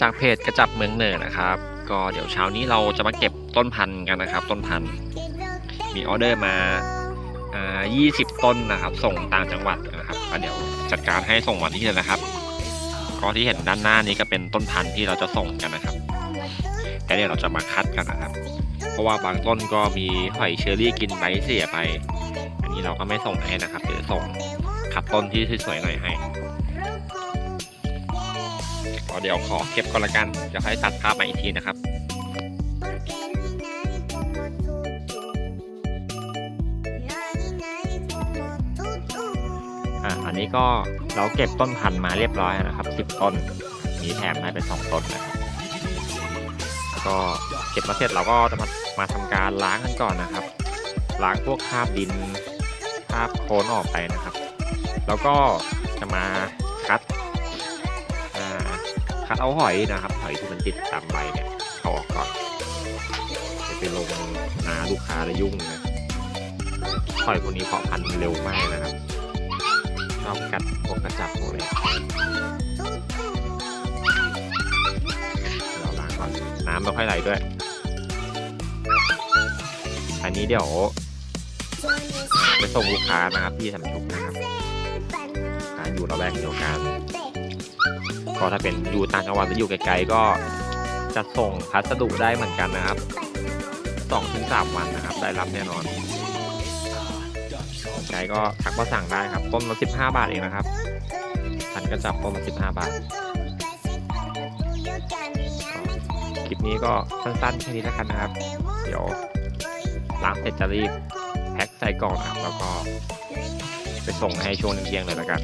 จากเพจกระจับเมืองเหนือนะครับ ก็เดี๋ยวเช้านี้เราจะมาเก็บต้นพันธุ์กันนะครับ ต้นพันธุ์มีออเดอร์มาอ่า20 ต้นนะครับ ส่งต่างจังหวัดนะครับก็เดี๋ยวจัดการให้ส่งวันที่เลยนะครับก็ที่เห็นด้านหน้านี้ก็เป็นต้นพันธุ์ที่เราจะส่งกันนะครับ แต่เดี๋ยวเราจะมาคัดกันนะครับ เพราะว่าบางต้นก็มีหอยเชอรี่กินใบเสียไป อันนี้เราก็ไม่ส่งให้นะครับเดี๋ยวส่งคัดต้นที่สวยๆหน่อยให้ ก็เดี๋ยวขอเก็บก่อนละกันจะค่อยตัดภาพมาอีกทีนะครับอ่าอันนี้ก็เราเก็บต้นพันธุ์มาเรียบร้อยนะครับ 10 ต้น มีแถมให้เป็น 2 ต้นนะครับแล้วก็เก็บมาเสร็จเราก็จะมามาทำการล้างกันก่อนนะครับ ล้างพวกคราบดินคราบโคลนออกไปนะครับ แล้วก็จะมาคัด คัดเอาหอยนะครับ หอยที่มันติดตามใบเนี่ยเอาออกก่อนเดี๋ยวไปลงนาลูกค้าแล้วยุ่งนะหอยพวกนี้เพาะพันธุ์เร็วมากนะครับ ชอบกัดพวกกระจับพวกเลยเราล้างก่อนน้ำไม่ค่อยไหลด้วย อันนี้เดี๋ยวไปส่งลูกค้านะครับที่สำชุกนะครับอยู่ระแวกเดียวกัน ก็ถ้าเป็นอยู่ต่างจังหวัดหรืออยู่ไกลๆก็จะส่งพัสดุได้เหมือนกันนะครับสองถึงสามวันนะครับ ได้รับแน่นอนสนใจก็ทักมาสั่งได้ครับต้นละ15บาทเองนะครับพันกระจับต้นละ15บาท คลิปนี้ก็สั้นๆแค่นี้แล้วกันนะครับ เดี๋ยวล้างเสร็จจะรีบแพ็คใส่กล่องนะครับแล้วก็ไปส่งให้ช่วงเที่ยงเลยแล้วกัน